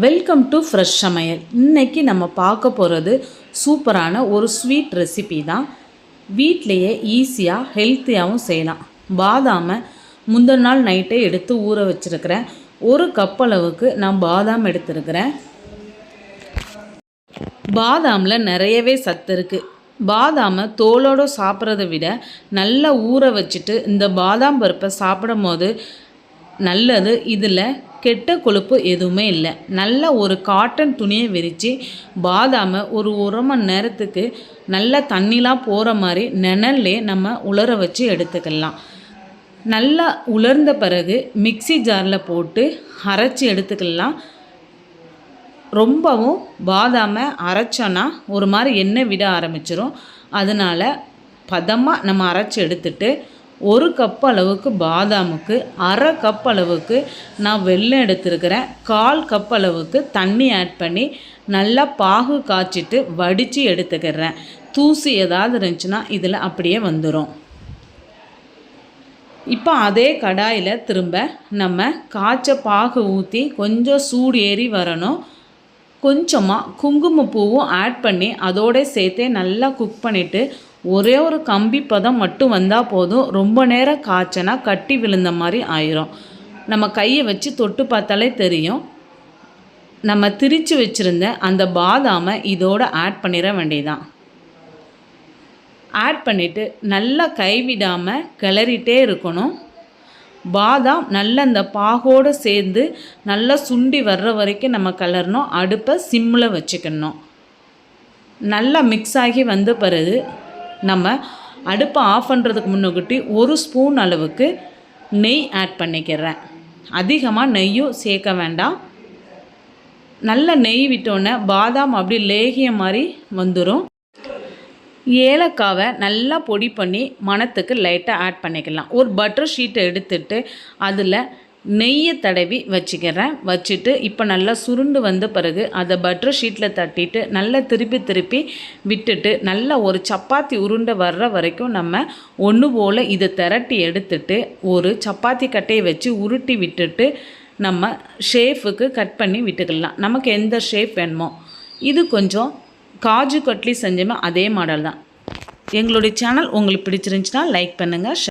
Welcome to fresh சமையல் இன்றைக்கி நம்ம பார்க்க போகிறது சூப்பரான ஒரு ஸ்வீட் ரெசிபி தான். வீட்டிலையே ஈஸியாக ஹெல்த்தியாகவும் செய்யலாம். பாதாமை முந்தின நாள் நைட்டே எடுத்து ஊற வச்சுருக்கிறேன். ஒரு கப் அளவுக்கு நான் பாதாம் எடுத்திருக்கிறேன். பாதாமில் நிறையவே சத்து இருக்குது பாதாமை தோலோடு சாப்பிட்றத விட நல்லா ஊற வச்சுட்டு இந்த பாதாம் பருப்பை சாப்பிடும் போது நல்லது. இதில் கெட்ட கொழுப்பு எதுவுமே இல்லை. நல்ல ஒரு காட்டன் துணியை விரித்து பாதாமை ஒரு ஒரு மணி நேரத்துக்கு நல்லா தண்ணிலாம் போகிற மாதிரி நிழல்லே நம்ம உலர வச்சு எடுத்துக்கலாம். நல்லா உலர்ந்த பிறகு மிக்ஸி ஜாரில் போட்டு அரைச்சி எடுத்துக்கலாம். ரொம்பவும் பாதாமை அரைச்சோன்னா ஒரு மாதிரி எண்ணெய் விட ஆரம்பிச்சிரும். அதனால் பதமாக நம்ம அரைச்சி எடுத்துட்டு ஒரு கப் அளவுக்கு பாதாமுக்கு அரை கப் அளவுக்கு நான் வெள்ளம் எடுத்துருக்கிறேன். கால் கப் அளவுக்கு தண்ணி ஆட் பண்ணி நல்லா பாகு காய்ச்சிட்டு வடித்து எடுத்துக்கிறேன். தூசி ஏதாவது இருந்துச்சுன்னா இதில் அப்படியே வந்துடும் இப்போ அதே கடாயில் திரும்ப நம்ம காய்ச்ச பாகு ஊற்றி கொஞ்சம் சூடு ஏறி வரணும். கொஞ்சமாக குங்குமப்பூவும் ஆட் பண்ணி அதோட சேர்த்தே நல்லா குக் பண்ணிவிட்டு ஒரே ஒரு கம்பி பதம் மட்டும் வந்தால் போதும். ரொம்ப நேரம் காய்ச்சனா கட்டி விழுந்த மாதிரி ஆயிரும். நம்ம கையை வச்சு தொட்டு பார்த்தாலே தெரியும். நம்ம திரித்து வச்சுருந்த அந்த பாதாமை இதோடு ஆட் பண்ணிட வேண்டியதான் ஆட் பண்ணிவிட்டு நல்லா கைவிடாமல் கிளறிட்டே இருக்கணும். பாதாம் நல்ல அந்த பாகோடு சேர்ந்து நல்லா சுண்டி வர்ற வரைக்கும் நம்ம கலரணும். அடுப்பை சிம்மில் வச்சுக்கணும். நல்லா மிக்ஸ் ஆகி வந்த பிறகு நம்ம அடுப்பை ஆஃப் பண்ணுறதுக்கு முன்னுக்கிட்டி ஒரு ஸ்பூன் அளவுக்கு நெய் ஆட் பண்ணிக்கிறேன். அதிகமாக நெய்யும் சேர்க்க வேண்டாம். நல்ல நெய் விட்டோன்னே பாதாம் அப்படி லேகிய மாதிரி வந்துடும் ஏலக்காவை நல்லா பொடி பண்ணி மணத்துக்கு லைட்டாக ஆட் பண்ணிக்கலாம். ஒரு பட்டர் ஷீட்டை எடுத்துட்டு அதில் நெய்யை தடவி வச்சுக்கிறேன். வச்சுட்டு இப்போ நல்லா சுருண்டு வந்த பிறகு அதை பட்டர் ஷீட்டில் தட்டிட்டு நல்லா திருப்பி திருப்பி விட்டுட்டு நல்லா ஒரு சப்பாத்தி உருண்டை வர்ற வரைக்கும் நம்ம ஒன்று போல் இதை திரட்டி எடுத்துட்டு ஒரு சப்பாத்தி கட்டையை வச்சு உருட்டி விட்டுட்டு நம்ம ஷேஃபுக்கு கட் பண்ணி விட்டுக்கலாம். நமக்கு எந்த ஷேப் வேணுமோ. இது கொஞ்சம் காஜு கட்லி செஞ்சோமே அதே மாடல் தான். எங்களுடைய சேனல் உங்களுக்கு பிடிச்சிருந்துச்சுன்னா லைக் பண்ணுங்கள்